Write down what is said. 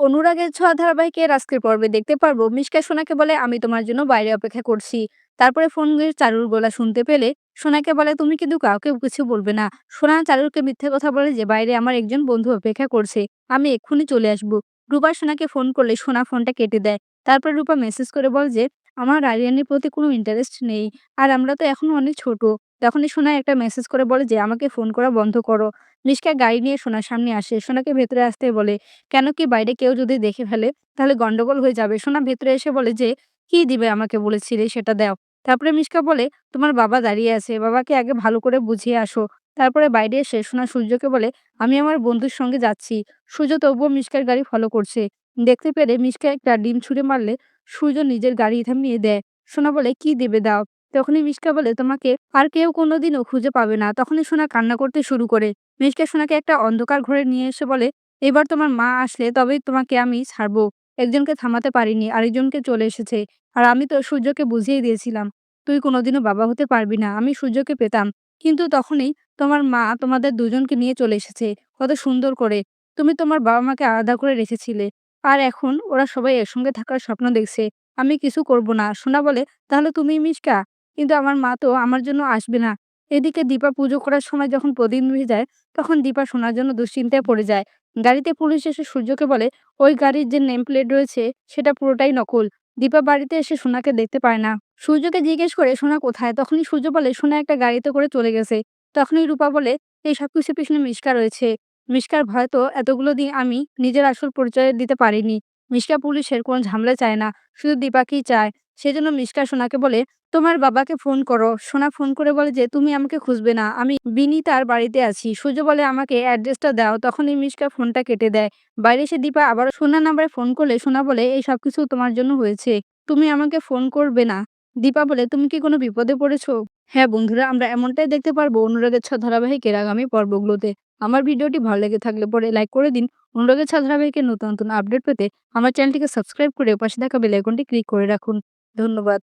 অনুরাগের ছোঁয়া ধারাবাহিকের আজকের পর্বে দেখতে পারব। মিশকা সোনাকে বলে, আমি তোমার জন্য বাইরে অপেক্ষা করছি। তারপরে ফোন চারুর গলা শুনতে পেলে, সোনাকে বলে, তুমি কিন্তু কাউকে কিছু বলবে না। সোনা চারুরকে মিথ্যে কথা বলে যে, বাইরে আমার একজন বন্ধু অপেক্ষা করছে। আমি এক্ষুনি চলে আসব। রূপা সোনাকে ফোন করলে সোনা ফোনটা কেটে দেয়। তারপরে রূপা মেসেজ করে বল যে আমার আরিয়ানের প্রতি কোনো ইন্টারেস্ট নেই আর আমরা তো এখনও অনেক ছোট তখনই সোনা একটা মেসেজ করে বলে যে আমাকে ফোন করা বন্ধ করো মিশকা গাড়ি নিয়ে সোনার সামনে আসে সোনাকে ভেতরে আসতে বলে কেন কি বাইরে কেউ যদি দেখে ফেলে তাহলে গন্ডগোল হয়ে যাবে। সোনা ভেতরে এসে বলে যে, "কি দিবে আমাকে বলেছিলে সেটা দাও।" তারপরে মিশকা বলে, "তোমার বাবা দাঁড়িয়ে আছে। বাবাকে আগে ভালো করে বুঝিয়ে আসো।" তারপরে বাইরে এসে সোনা সূর্যকে বলে, "আমি আমার বন্ধুর সঙ্গে যাচ্ছি।" সূর্য তবুও মিশকার গাড়ি ফলো করছে। দেখতে পেরে মিশকা একটা ডিম ছুঁড়ে মারলে সূর্য নিজের গাড়ি থামিয়ে দেয়। সোনা বলে, "কি দেবে দাও।" তখনই মিশকা বলে, "তোমাকে আর কেউ কোনোদিনও খুঁজে পাবে না।" তখনই সোনা কান্না করতে শুরু করে। মিশকা সোনাকে একটা অন্ধকার ঘরে নিয়ে এসে বলে, এবার তোমার মা আসলে তবেই তোমাকে আমি ছাড়বো। একজনকে থামাতে পারিনি, আরেকজনকে চলে এসেছে। আর আমি তো সূর্যকে বুঝিয়ে দিয়েছিলাম, তুই কোনোদিনও বাবা হতে পারবি না। আমি সূর্যকে পেতাম। কিন্তু তখনই তোমার মা তোমাদের দুজনকে নিয়ে চলে এসেছে। কত সুন্দর করে। তুমি তোমার বাবা-মাকে আলাদা করে রেখেছিলে। আর এখন ওরা সবাই একসঙ্গে থাকার স্বপ্ন দেখছে। আমি কিছু করব না। সোনা বলে, তাহলে তুমি মিশকা? কিন্তু আমার মা তো আমার জন্য আসবে না। এদিকে দীপা পুজো করার সময় যখন প্রদীপ যায়, তখন দীপা সোনার জন্য দুশ্চিন্তায় পড়ে যায়। গাড়িতে পুলিশ এসে সূর্যকে বলে ওই গাড়ির যে নেম প্লেট রয়েছে সেটা পুরোটাই নকল দীপা বাড়িতে এসে সোনাকে দেখতে পায় না সূর্যকে জিজ্ঞেস করে সোনা কোথায় তখনই সূর্য বলে সোনা একটা গাড়িতে করে চলে গেছে তখনই রূপা বলে এই সবকিছুর পিছনে মিশকা রয়েছে মিশকার ভয় তো এতগুলো দিন আমি নিজের আসল পরিচয় দিতে পারিনি। মিশকা পুলিশের কোনো ঝামেলা চায় না, শুধু দীপাকেই চায়। সেজন্য মিশকা সোনাকে বলে, তোমার বাবাকে ফোন করো। সোনা ফোন করে বলে যে, তুমি আমাকে খুঁজবে না। আমি বিনিতার বাড়িতে আছি। সূর্য বলে, আমাকে অ্যাড্রেসটা দাও। তখনই মিশকা ফোনটা কেটে দেয়। বাইরে এসে দীপা আবার সোনা নাম্বারে ফোন করলে সোনা বলে, এই সব কিছু তোমার জন্য হয়েছে। তুমি আমাকে ফোন করবে না। দীপা বলে, তুমি কি কোনো বিপদে পড়েছো? হ্যাঁ বন্ধুরা, আমরা এমনটাই দেখতে পারব অনুরাগের ছ ধারাবাহিকের আগামী পর্বগুলোতে। আমার ভিডিওটি ভালো লেগে থাকলে পরে লাইক করে দিন। অনুরাগের ছ ধারাবাহিকের নতুন নতুন আপডেট পেতে আমার চ্যানেলটিকে সাবস্ক্রাইব করে পাশে থাকা বেলাইকনটি ক্লিক করে রাখুন। ধন্যবাদ।